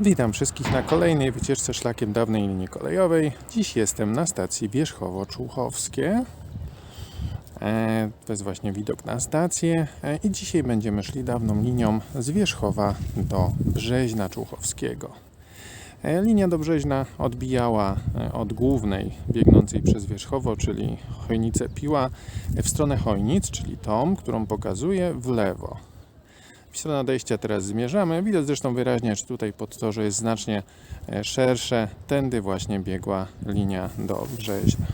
Witam wszystkich na kolejnej wycieczce szlakiem dawnej linii kolejowej. Dziś jestem na stacji Wierzchowo-Człuchowskie. E, To jest właśnie widok na stację. E, I dzisiaj będziemy szli dawną linią z Wierzchowa do Brzeźna Człuchowskiego. E, Linia do Brzeźna odbijała od głównej biegnącej przez Wierzchowo, czyli Chojnice Piła, w stronę Chojnic, czyli tą, którą pokazuję, w lewo. W stronę nadejścia teraz zmierzamy. Widać zresztą wyraźnie, że tutaj pod to, że jest znacznie e, szersze. Tędy właśnie biegła linia do Brzeźna.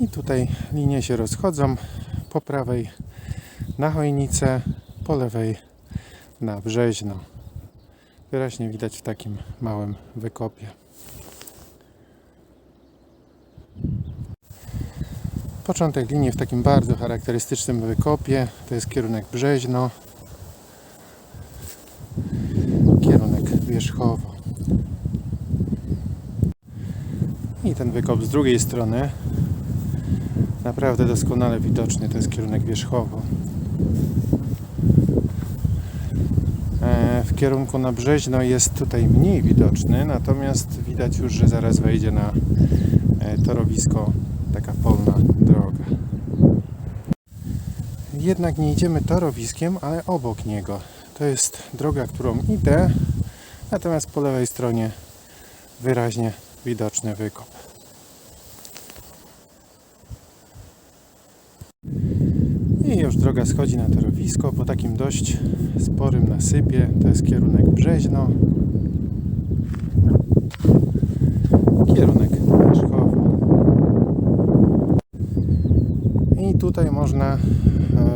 I tutaj linie się rozchodzą. Po prawej na Chojnicę, po lewej na Brzeźno. Wyraźnie widać w takim małym wykopie. Początek linii w takim bardzo charakterystycznym wykopie. To jest kierunek Brzeźno. Kierunek Wierzchowo. I ten wykop z drugiej strony. Naprawdę doskonale widoczny. To jest kierunek Wierzchowo. E, W kierunku na Brzeźno jest tutaj mniej widoczny, natomiast widać już, że zaraz wejdzie na e, torowisko taka polna droga. Jednak nie idziemy torowiskiem, ale obok niego. To jest droga, którą idę, natomiast po lewej stronie wyraźnie widoczny wykop. I już droga schodzi na torowisko po takim dość sporym nasypie. To jest kierunek Brzeźno. Kierunek Wierzchowo. I tutaj można e,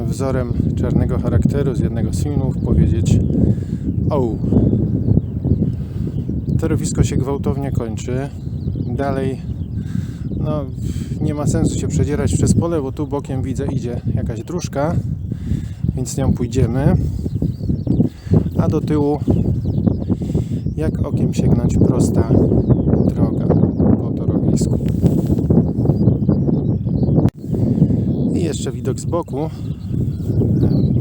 wzorem czarnego charakteru z jednego z filmów powiedzieć o. Torowisko się gwałtownie kończy. Dalej no, nie ma sensu się przedzierać przez pole, bo tu bokiem widzę idzie jakaś dróżka, więc nią pójdziemy. A do tyłu jak okiem sięgnąć prosta droga po torowisku. I jeszcze widok z boku.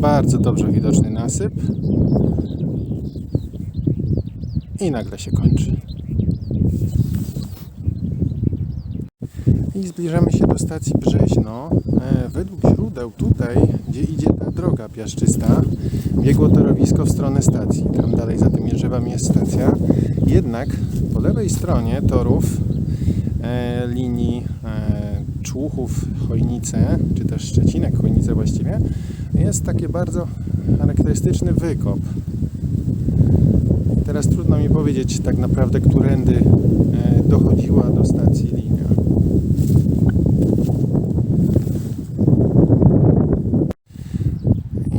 Bardzo dobrze widoczny nasyp. I nagle się kończy. I zbliżamy się do stacji Brzeźno. E, Według źródeł tutaj, gdzie idzie ta droga piaszczysta, biegło torowisko w stronę stacji. Tam dalej za tymi drzewami jest stacja. Jednak po lewej stronie torów e, linii e, Człuchów Chojnice, czy też Szczecinek Chojnice właściwie, jest takie bardzo charakterystyczny wykop. Teraz trudno mi powiedzieć tak naprawdę, którędy e, dochodziła do stacji linia.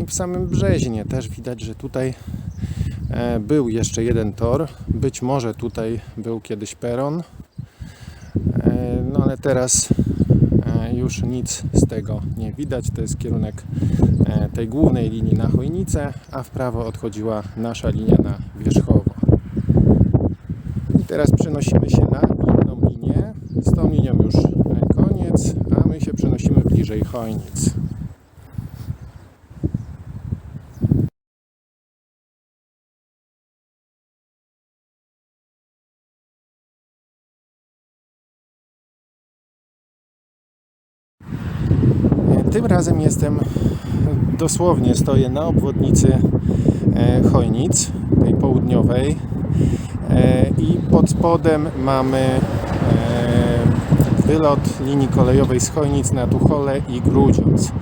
I w samym Brzeźnie też widać, że tutaj e, był jeszcze jeden tor. Być może tutaj był kiedyś peron. E, No ale teraz już nic z tego nie widać. To jest kierunek e, tej głównej linii na Chojnicę, a w prawo odchodziła nasza linia na Wierzchowo. I teraz przenosimy się na inną linię. Z tą linią już e, koniec, a my się przenosimy bliżej Chojnic. Tym razem jestem dosłownie stoję na obwodnicy e, Chojnic, tej południowej e, i pod spodem mamy e, wylot linii kolejowej z Chojnic na Tuchole i Grudziądz.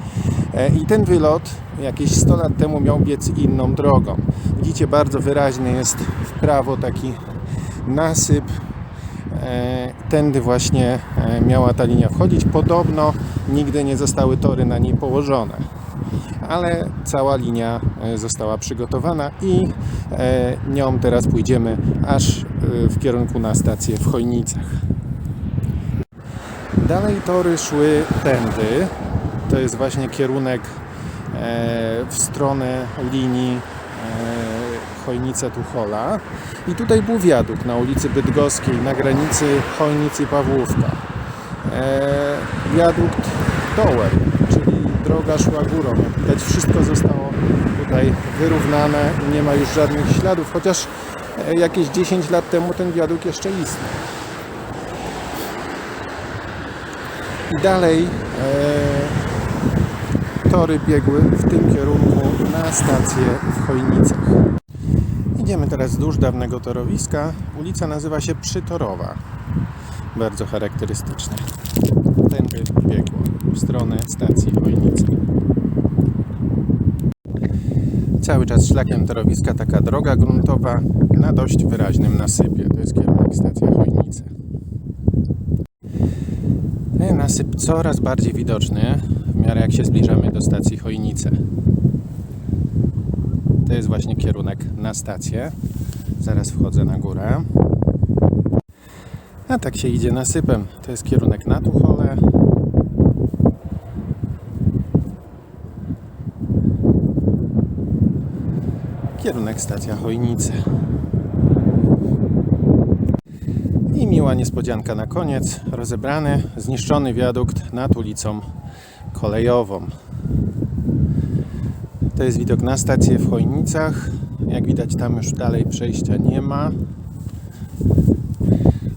I ten wylot jakieś 100 lat temu miał biec inną drogą. Widzicie, bardzo wyraźny jest w prawo taki nasyp, tędy właśnie e, miała ta linia wchodzić. Podobno nigdy nie zostały tory na niej położone, ale cała linia e, została przygotowana i e, nią teraz pójdziemy aż e, w kierunku na stację w Chojnicach. Dalej tory szły tędy. To jest właśnie kierunek e, w stronę linii e, Chojnice-Tuchola. I tutaj był wiadukt na ulicy Bydgoskiej, na granicy Chojnic i Pawłówka. E, wiadukt dołem, czyli droga szła górą. Jak widać, wszystko zostało tutaj wyrównane, nie ma już żadnych śladów, chociaż e, jakieś 10 lat temu ten wiadukt jeszcze istniał. I dalej e, tory biegły w tym kierunku na stację w Chojnicach. Idziemy teraz wzdłuż dawnego torowiska. Ulica nazywa się Przytorowa. Bardzo charakterystyczne. Tędy biegło w stronę stacji Chojnice. Cały czas szlakiem torowiska taka droga gruntowa na dość wyraźnym nasypie. To jest kierunek stacja Chojnice. E, Nasyp coraz bardziej widoczny w miarę jak się zbliżamy do stacji Chojnice. To jest właśnie kierunek na stację. Zaraz wchodzę na górę. A tak się idzie nasypem. To jest kierunek na Tuchole. Kierunek stacja Chojnice. I miła niespodzianka na koniec. Rozebrany, zniszczony wiadukt nad ulicą kolejową. To jest widok na stację w Chojnicach. Jak widać tam już dalej przejścia nie ma.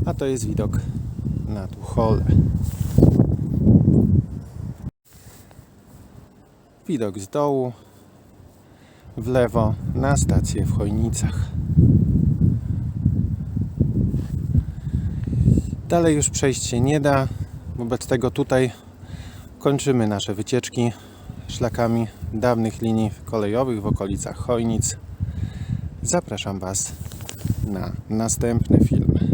A to jest widok na Tuchole. Widok z dołu w lewo na stację w Chojnicach. Dalej już przejść się nie da. Wobec tego tutaj kończymy nasze wycieczki szlakami dawnych linii kolejowych w okolicach Chojnic. Zapraszam Was na następne filmy.